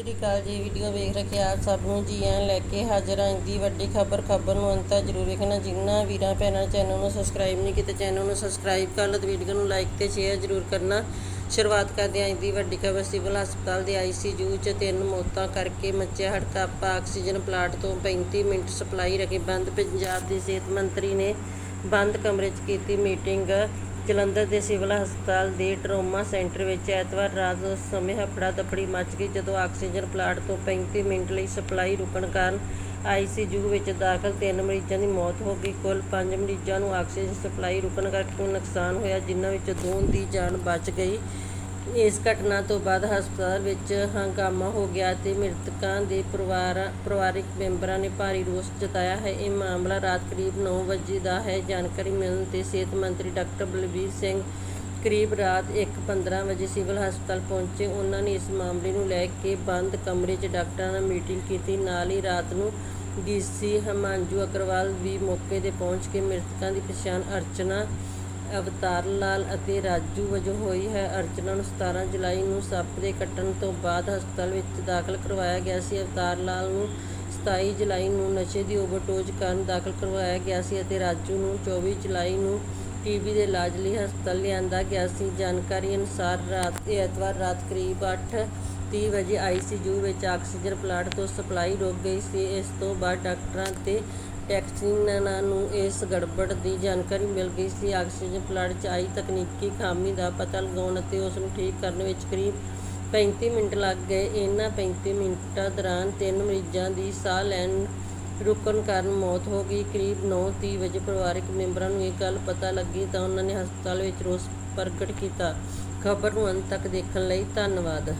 ਸ੍ਰੀ ਅਕਾਲ ਜੀ ਵੀਡੀਓ ਵੇਖ ਰਹੇ ਆਪ ਸਭ ਨੂੰ ਜੀ ਆਇਆਂ ਲੈ ਕੇ ਹਾਜ਼ਰ ਹਾਂ ਦੀ ਵੱਡੀ ਖਬਰ ਖਬਰ ਨੂੰ ਅੰਤ ਤੱਕ ਜ਼ਰੂਰ ਵੇਖਣਾ। ਜਿਨ੍ਹਾਂ ਵੀਰਾਂ ਭੈਣਾਂ ਚੈਨਲ ਨੂੰ ਸਬਸਕ੍ਰਾਈਬ ਨਹੀਂ ਕੀਤਾ, ਚੈਨਲ ਨੂੰ ਸਬਸਕ੍ਰਾਈਬ ਕਰ ਲਓ ਤੇ ਵੀਡੀਓ ਨੂੰ ਲਾਈਕ ਤੇ ਸ਼ੇਅਰ ਜ਼ਰੂਰ ਕਰਨਾ। ਸ਼ੁਰੂਆਤ ਕਰਦੇ ਹਾਂ ਦੀ ਵੱਡੀ ਖਬਰ, ਸਿਵਲ ਹਸਪਤਾਲ ਦੇ ਆਈਸੀਯੂ 'ਚ ਤਿੰਨ ਮੌਤਾਂ ਕਰਕੇ ਮੱਚਿਆ ਹੜਕਾਪਾ ਆਕਸੀਜਨ ਪਲਾਂਟ ਤੋਂ 35 ਮਿੰਟ ਸਪਲਾਈ ਰੱਖੇ, ਬੰਦ ਪੰਜਾਬ ਦੇ ਸਿਹਤ ਮੰਤਰੀ ਨੇ ਬੰਦ ਕਮਰੇ 'ਚ ਕੀਤੀ ਮੀਟਿੰਗ ਜਲੰਧਰ ਦੇ ਸਿਵਲ ਹਸਪਤਾਲ ਦੇ ਟਰੋਮਾ ਸੈਂਟਰ ਵਿੱਚ ਐਤਵਾਰ ਰਾਤ ਉਸ ਸਮੇਂ ਹਫੜਾ ਦਫੜੀ ਮਚ ਗਈ, ਜਦੋਂ ਆਕਸੀਜਨ ਪਲਾਂਟ ਤੋਂ 35 ਮਿੰਟ ਲਈ ਸਪਲਾਈ ਰੁਕਣ ਕਾਰਨ ਆਈਸੀਯੂ ਵਿੱਚ ਦਾਖਲ ਤਿੰਨ ਮਰੀਜ਼ਾਂ ਦੀ ਮੌਤ ਹੋ ਗਈ। ਕੁੱਲ ਪੰਜ ਮਰੀਜ਼ਾਂ ਨੂੰ ਆਕਸੀਜਨ ਸਪਲਾਈ ਰੁਕਣ ਕਰਕੇ ਨੁਕਸਾਨ ਹੋਇਆ, ਜਿਨ੍ਹਾਂ ਵਿੱਚ ਦੋ ਦੀ ਜਾਨ ਬਚ ਗਈ। ਇਸ ਘਟਨਾ ਤੋਂ ਬਾਅਦ ਹਸਪਤਾਲ ਵਿੱਚ ਹੰਗਾਮਾ ਹੋ ਗਿਆ ਤੇ ਮ੍ਰਿਤਕਾਂ ਦੇ ਪਰਿਵਾਰ, ਪਰਿਵਾਰਕ ਮੈਂਬਰਾਂ ਨੇ ਭਾਰੀ ਰੋਸ ਜਤਾਇਆ ਹੈ। ਇਹ ਮਾਮਲਾ ਰਾਤ ਕਰੀਬ 9 ਵਜੇ ਦਾ ਹੈ। ਜਾਣਕਾਰੀ ਮਿਲਣ ਤੇ ਸਿਹਤ ਮੰਤਰੀ ਡਾਕਟਰ ਬਲਬੀਰ ਸਿੰਘ ਕਰੀਬ ਰਾਤ 1:15 ਵਜੇ ਸਿਵਲ ਹਸਪਤਾਲ ਪਹੁੰਚੇ। ਉਹਨਾਂ ਨੇ ਇਸ ਮਾਮਲੇ ਨੂੰ ਲੈ ਕੇ ਬੰਦ ਕਮਰੇ 'ਚ ਡਾਕਟਰਾਂ ਨਾਲ ਮੀਟਿੰਗ ਕੀਤੀ। ਨਾਲ ਹੀ ਰਾਤ ਨੂੰ ਡੀਸੀ ਹਮਾਂਜੂ ਅਗਰਵਾਲ ਵੀ ਮੌਕੇ ਤੇ ਪਹੁੰਚ ਕੇ ਮ੍ਰਿਤਕਾਂ ਦੀ ਪਛਾਣ ਅਰਚਨਾ ਅਵਤਾਰ ਲਾਲ ਅਤੇ ਰਾਜੂ ਵਜੋਂ ਹੋਈ ਹੈ। ਅਰਚਨਾ ਨੂੰ 17 ਜੁਲਾਈ ਨੂੰ ਸੱਪ ਦੇ ਕੱਟਣ ਤੋਂ ਬਾਅਦ ਹਸਪਤਾਲ ਵਿੱਚ ਦਾਖਲ ਕਰਵਾਇਆ ਗਿਆ ਸੀ। ਅਵਤਾਰ ਲਾਲ ਨੂੰ 27 ਜੁਲਾਈ ਨੂੰ ਨਸ਼ੇ ਦੀ ਓਵਰਡੋਜ਼ ਕਾਰਨ ਦਾਖਲ ਕਰਵਾਇਆ ਗਿਆ ਸੀ ਅਤੇ ਰਾਜੂ ਨੂੰ 24 ਜੁਲਾਈ ਨੂੰ ਟੀਬੀ ਦੇ ਇਲਾਜ ਲਈ ਹਸਪਤਾਲ ਲਿਆਂਦਾ ਗਿਆ ਸੀ। ਜਾਣਕਾਰੀ ਅਨੁਸਾਰ ਰਾਤ ਐਤਵਾਰ ਰਾਤ ਕਰੀਬ 8:30 ਵਜੇ ਆਈਸੀਯੂ ਵਿੱਚ ਆਕਸੀਜਨ ਪਲਾਂਟ ਤੋਂ ਸਪਲਾਈ ਰੁਕ ਗਈ ਸੀ। ਇਸ ਤੋਂ ਬਾਅਦ ਡਾਕਟਰਾਂ ਤੇ ਟੈਕਨੀਸ਼ੀਅਨਾਂ ਨੂੰ ਇਸ ਗੜਬੜ ਦੀ ਜਾਣਕਾਰੀ ਮਿਲ ਗਈ ਸੀ। ਆਕਸੀਜਨ ਪਲਾਂਟ 'ਚ ਆਈ ਤਕਨੀਕੀ ਖਾਮੀ ਦਾ ਪਤਾ ਲਗਾਉਣ ਅਤੇ ਉਸ ਨੂੰ ਠੀਕ ਕਰਨ ਵਿੱਚ ਕਰੀਬ 35 ਮਿੰਟ ਲੱਗ ਗਏ। ਇਹਨਾਂ 35 ਮਿੰਟਾਂ ਦੌਰਾਨ ਤਿੰਨ ਮਰੀਜ਼ਾਂ ਦੀ ਸਾਹ ਲੈਣ ਰੁਕਣ ਕਾਰਨ ਮੌਤ ਹੋ ਗਈ। ਕਰੀਬ 9:30 ਵਜੇ ਪਰਿਵਾਰਕ ਮੈਂਬਰਾਂ ਨੂੰ ਇਹ ਗੱਲ ਪਤਾ ਲੱਗੀ ਤਾਂ ਉਹਨਾਂ ਨੇ ਹਸਪਤਾਲ ਵਿੱਚ ਰੋਸ ਪ੍ਰਗਟ ਕੀਤਾ। ਖਬਰ ਨੂੰ ਅੰਤ ਤੱਕ ਦੇਖਣ ਲਈ ਧੰਨਵਾਦ।